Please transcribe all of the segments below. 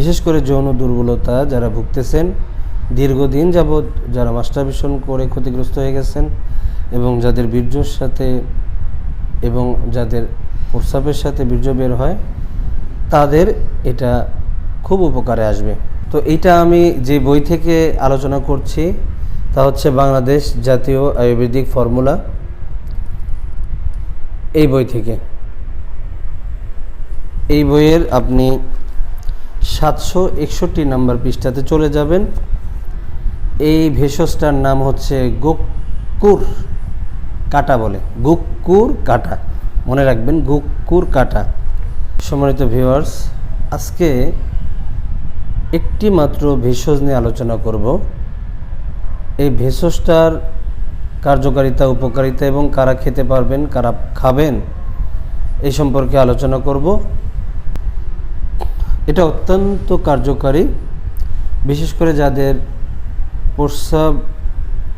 বিশেষ করে যৌন দুর্বলতা যারা ভুগতেছেন, দীর্ঘদিন যাবৎ যারা মাস্টারবেশন করে ক্ষতিগ্রস্ত হয়ে গেছেন এবং যাদের বীর্যর সাথে এবং যাদের প্রস্রাবের সাথে বীর্য বের হয়, তাদের এটা খুব উপকারে আসবে। তো এটা আমি যে বই থেকে আলোচনা করছি, তা হচ্ছে বাংলাদেশ জাতীয় আয়ুর্বেদিক ফর্মুলা। এই বই থেকে। এই বইয়ের আপনি সাতশো একষট্টি নাম্বার পৃষ্ঠাতে চলে যাবেন। এই ভেষজটার নাম হচ্ছে গোকুর কাটা বলে। গুক্কুর কাটা। মনে রাখবেন, গুক্কুর কাটা। সম্মানিত ভিউয়ার্স, আজকে একটি মাত্র ভেষজ নিয়ে আলোচনা করব। এই ভেষজটার কার্যকারিতা, উপকারিতা এবং কারা খেতে পারবেন, কারা খাবেন, এই সম্পর্কে আলোচনা করব। এটা অত্যন্ত কার্যকারী, বিশেষ করে যাদের প্রস্রাব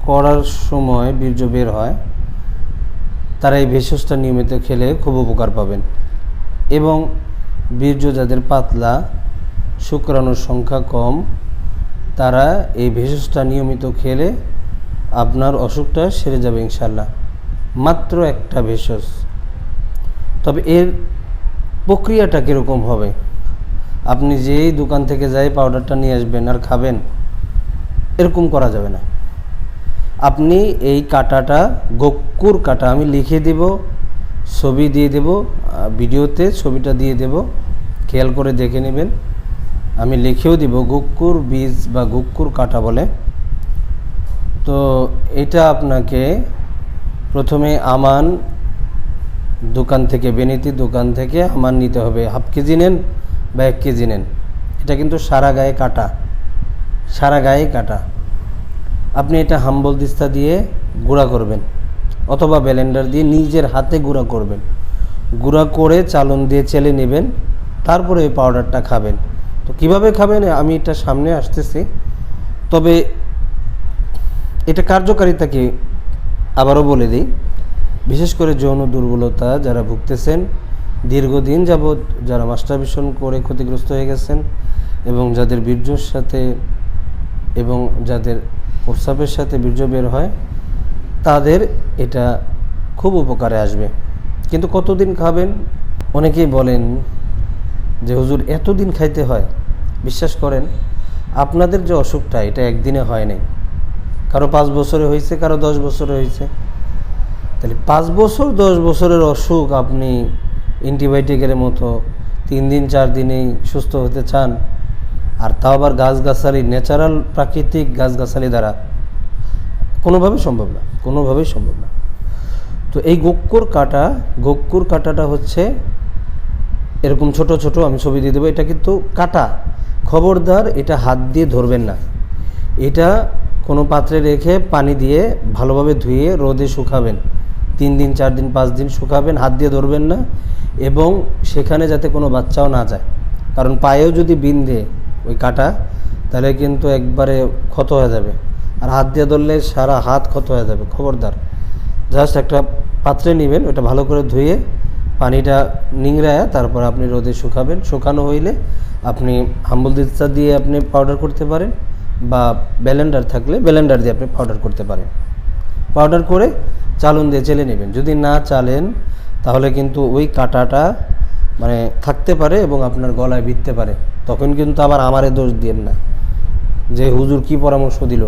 করার সময় বীর্য বের হয়, তারা এই ভেষজটা নিয়মিত খেলে খুব উপকার পাবেন। এবং বীর্য যাদের পাতলা, শুক্রাণুর সংখ্যা কম, তারা এই ভেষজটা নিয়মিত খেলে আপনার অসুখটা সেরে যাবে ইনশাল্লাহ মাত্র একটা ভেষজ। তবে এর প্রক্রিয়াটা কীরকম হবে? আপনি যেই দোকান থেকে যাই পাউডারটা নিয়ে আসবেন আর খাবেন, এরকম করা যাবে না। আপনি এই কাটাটা গক্কুর কাটা আমি লিখে দেব, ছবি দিয়ে দেব ভিডিওতে ছবিটা দিয়ে দেব, খেয়াল করে দেখে নেবেন। আমি লিখেও দিব গুক্কুর বীজ বা গুক্কুর কাটা বলে। তো এটা আপনাকে প্রথমে আমান দোকান থেকে, বেনিতি দোকান থেকে আমান নিতে হবে। হাফ কেজি নেন বা এক কেজি নেন। এটা কিন্তু সারা গায়ে কাটা। সারা গায়ে কাটা। আপনি এটা হাম্বল দিস্তা দিয়ে গুঁড়া করবেন, অথবা ব্লেন্ডার দিয়ে নিজের হাতে গুঁড়া করবেন। গুঁড়া করে চালন দিয়ে চেলে নেবেন, তারপরে এই পাউডারটা খাবেন। তো কীভাবে খাবেন, আমি এটা সামনে আসতেছি। তবে এটা কার্যকারিতা কি, আবারও বলে দিই। বিশেষ করে যৌন দুর্বলতা যারা ভুগতেছেন দীর্ঘদিন যাবৎ যারা মাস্টারবেশন করে ক্ষতিগ্রস্ত হয়ে গেছেন এবং যাদের বীর্যর সাথে এবং যাদের প্রস্রাবের সাথে বীর্য বের হয়, তাদের এটা খুব উপকারে আসবে। কিন্তু কতদিন খাবেন? অনেকেই বলেন যে, হুজুর, এতদিন খাইতে হয়। বিশ্বাস করেন, আপনাদের যে অসুখটা, এটা একদিনে হয় নাই। কারও পাঁচ বছরে হয়েছে, কারও দশ বছরে হয়েছে। তাহলে পাঁচ বছর, দশ বছরের অসুখ আপনি অ্যান্টিবায়োটিকের মতো তিন দিন, চার দিনেই সুস্থ হতে চান, আর তাও আবার গাছগাছালি ন্যাচারাল প্রাকৃতিক গাছগাছালি দ্বারা। কোনোভাবেই সম্ভব না, কোনোভাবেই সম্ভব না। তো এই গোক্কুর কাটা, গোক্কুর কাটাটা হচ্ছে এরকম ছোট ছোট আমি ছবি দিয়ে দেবো, এটা কিন্তু কাটা। খবরদার, এটা হাত দিয়ে ধরবেন না। এটা কোনো পাত্রে রেখে পানি দিয়ে ভালোভাবে ধুয়ে রোদে শুকাবেন। তিন দিন, চার দিন, পাঁচ দিন শুকাবেন, হাত দিয়ে ধরবেন না এবং সেখানে যাতে কোনো বাচ্চাও না যায়। কারণ পায়েও যদি বিন্ধে ওই কাটা, তাহলে কিন্তু একবারে ক্ষত হয়ে যাবে। আর হাত দিয়ে ধরলে সারা হাত ক্ষত হয়ে যাবে। খবরদার। জাস্ট একটা পাত্রে নেবেন, ওটা ভালো করে ধুয়ে পানিটা নিংড়ায় তারপর আপনি রোদে শুকাবেন। শুকানো হইলে আপনি হাম্বুল দিস্তা দিয়ে আপনি পাউডার করতে পারেন বা ব্লেন্ডার থাকলে ব্যালেন্ডার দিয়ে আপনি পাউডার করতে পারেন। পাউডার করে চালন দিয়ে চেলে নেবেন। যদি না চালেন, তাহলে কিন্তু ওই কাঁটাটা মানে থাকতে পারে এবং আপনার গলায় বিঁধতে পারে। তখন কিন্তু আবার আমারে দোষ দিয়েন না। যে হুজুর কি পরামর্শ দিল?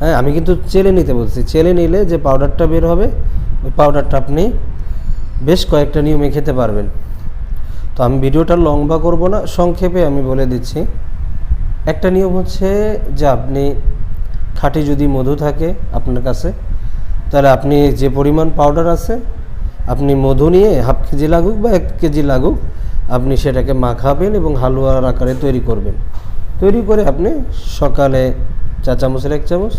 হ্যাঁ আমি কিন্তু চেলে নিতে বলছি। চেলে নিলে যে পাউডারটা বের হবে, ওই পাউডারটা আপনি বেশ কয়েকটা নিয়মে খেতে পারবেন। তো আমি ভিডিওটা লম্বা করব না, সংক্ষেপে আমি বলে দিচ্ছি। একটা নিয়ম হচ্ছে যে আপনি খাঁটি যদি মধু থাকে আপনার কাছে তাহলে আপনি যে পরিমাণ পাউডার আছে, আপনি মধু নিয়ে হাফ কেজি লাগুক বা এক কেজি লাগুক, আপনি সেটাকে মাখাবেন এবং হালুয়ার আকারে তৈরি করবেন। তৈরি করে আপনি সকালে চা চামচের এক চামচ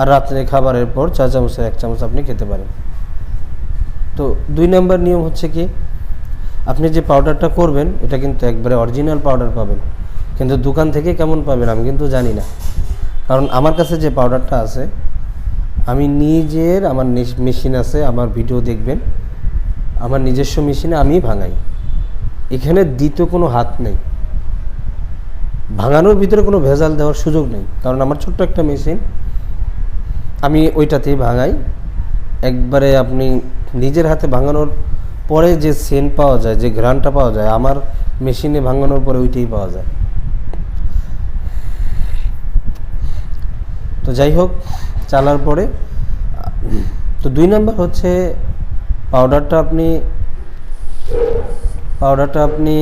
আর রাত্রে খাবারের পর চা চামচের এক চামচ আপনি খেতে পারেন। তো দুই নম্বর নিয়ম হচ্ছে কি, আপনি যে পাউডারটা করবেন, এটা কিন্তু একবারে অরিজিনাল পাউডার পাবেন। কিন্তু দোকান থেকে কেমন পাবেন আমি কিন্তু জানি না। কারণ আমার কাছে যে পাউডারটা আছে আমি নিজের, আমার মেশিন আছে, আমার ভিডিও দেখবেন। আমার নিজস্ব মেশিনে আমি ভাঙাই। এখানে দ্বিতীয় কোনো হাত নেই। ভাঙানোর ভিতরে কোনো ভেজাল দেওয়ার সুযোগ নেই। কারণ আমার ছোট্ট একটা মেশিন আমি ওইটাতেই ভাঙাই। একবারে আপনি নিজের হাতে ভাঙানোর পরে যে সেন পাওয়া যায়, যে ঘ্রাণটা পাওয়া যায়, আমার মেশিনে ভাঙানোর পরে ওইটাই পাওয়া যায়। তো যাই হোক চালার পরে, তো দুই নাম্বার হচ্ছে পাউডারটা আপনি পাউডারটা আপনি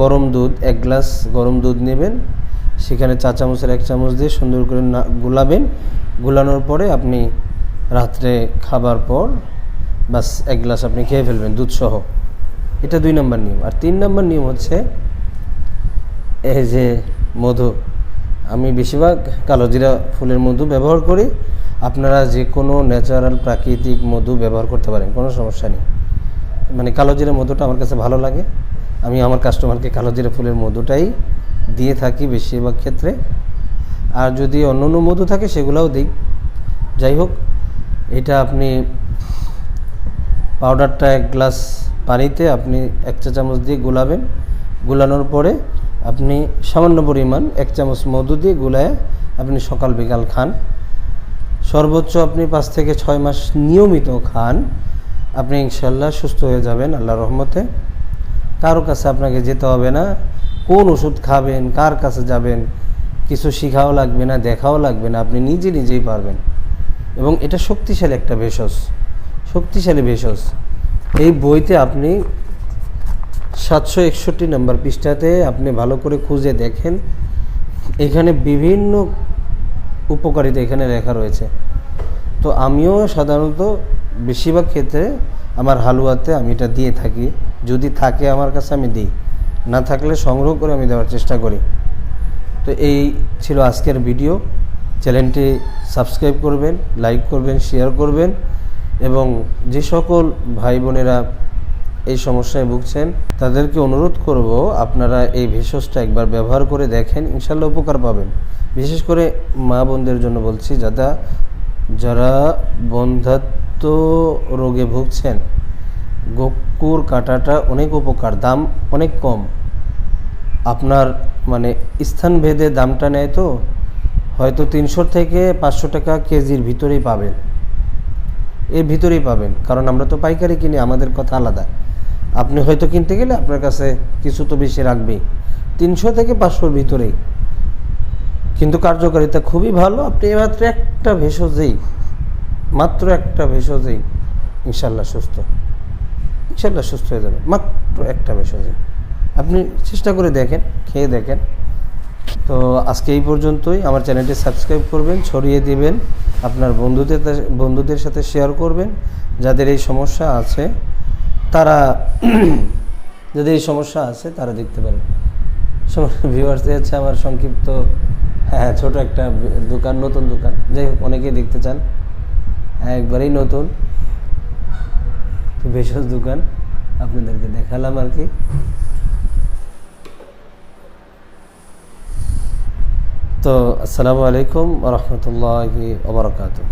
গরম দুধ, এক গ্লাস গরম দুধ নেবেন। সেখানে চা চামচের এক চামচ দিয়ে সুন্দর করে না, গুলাবেন। গুলানোর পরে আপনি রাত্রে খাবার পর বাস এক গ্লাস আপনি খেয়ে ফেলবেন দুধ সহ এটা দুই নম্বর নিয়ম। আর তিন নম্বর নিয়ম হচ্ছে, এই যে মধু। আমি বেশিরভাগ কালোজিরা ফুলের মধু ব্যবহার করি। আপনারা যে কোনো ন্যাচারাল প্রাকৃতিক মধু ব্যবহার করতে পারেন, কোনো সমস্যা নেই। মানে কালোজিরা মধুটা আমার কাছে ভালো লাগে। আমি আমার কাস্টমারকে কালোজিরা ফুলের মধুটাই দিয়ে থাকি বেশিরভাগ ক্ষেত্রে। আর যদি অন্য অন্য মধু থাকে, সেগুলোও দিই। যাই হোক, এটা আপনি পাউডারটা এক গ্লাস পানিতে আপনি এক চা চামচ দিয়ে গুলাবেন। গুলানোর পরে আপনি সামান্য পরিমাণ এক চামচ মধু দিয়ে গুলায় আপনি সকাল বিকাল খান। সর্বোচ্চ আপনি পাঁচ থেকে ছয় মাস নিয়মিত খান। আপনি ইনশাল্লাহ সুস্থ হয়ে যাবেন আল্লাহ রহমতে। কারও কাছে আপনাকে যেতে হবে না। কোন ওষুধ খাবেন, কার কাছে যাবেন, কিছু শিখাও লাগবে না, দেখাও লাগবে না, আপনি নিজে নিজেই পারবেন। এবং এটা শক্তিশালী একটা ভেষজ, শক্তিশালী ভেষজ। এই বইতে আপনি সাতশো একষট্টি নম্বর পৃষ্ঠাতে আপনি ভালো করে খুঁজে দেখেন। এখানে বিভিন্ন উপকারিতা এখানে লেখা রয়েছে। তো আমিও সাধারণত বেশিরভাগ ক্ষেত্রে আমার হালুয়াতে আমি এটা দিয়ে থাকি। যদি থাকে আমার কাছে আমি দিই। না থাকলে সংগ্রহ করে আমি দেওয়ার চেষ্টা করি। তো এই ছিল আজকের ভিডিও। চ্যানেলটি সাবস্ক্রাইব করবেন, লাইক করবেন, শেয়ার করবেন এবং যে সকল ভাই বোনেরা এই সমস্যায় ভুগছেন, তাদেরকে অনুরোধ করব আপনারা এই ভেষজটা একবার ব্যবহার করে দেখেন, ইনশাল্লাহ উপকার পাবেন। বিশেষ করে মা বোনদের জন্য বলছি যারা যারা বন্ধাত্ম রোগে ভুগছেন, গোকুর কাটাটা অনেক উপকার, দাম অনেক কম। আপনার মানে স্থান ভেদে দামটা নেয় তো, হয়তো তিনশো থেকে পাঁচশো টাকা কেজির ভিতরেই পাবেন। এর ভিতরেই পাবেন, কারণ আমরা তো পাইকারি কিনি, আমাদের কথা আলাদা। আপনি হয়তো কিনতে গেলে আপনার কাছে কিছু তো বেশি রাখবেই তিনশো থেকে পাঁচশোর ভিতরেই কিন্তু কার্যকারিতা খুবই ভালো, আপনি মাত্র একটা ভেষজেই, মাত্র একটা ভেষজেই ইনশাল্লাহ সুস্থ। ইনশাল্লাহ সুস্থ হয়ে যাবে, মাত্র একটা ভেষজে। আপনি চেষ্টা করে দেখেন, খেয়ে দেখেন। তো আজকে এই পর্যন্তই। আমার চ্যানেলটি সাবস্ক্রাইব করবেন, ছড়িয়ে দিবেন। আপনার বন্ধুদের বন্ধুদের সাথে শেয়ার করবেন। যাদের এই সমস্যা আছে তারা যদি এই সমস্যা আছে, তারা দেখতে পারেন ভিউয়ার্স হচ্ছে আমার সংক্ষিপ্ত হ্যাঁ ছোট একটা দোকান, নতুন দোকান। যাই হোক, অনেকেই দেখতে চান। হ্যাঁ একবারেই নতুন। ভেষজ দোকান আপনাদেরকে দেখালাম আর কি। তো, আসসালামু আলাইকুম রহমতুল্লাহি ওবরাকাতুহ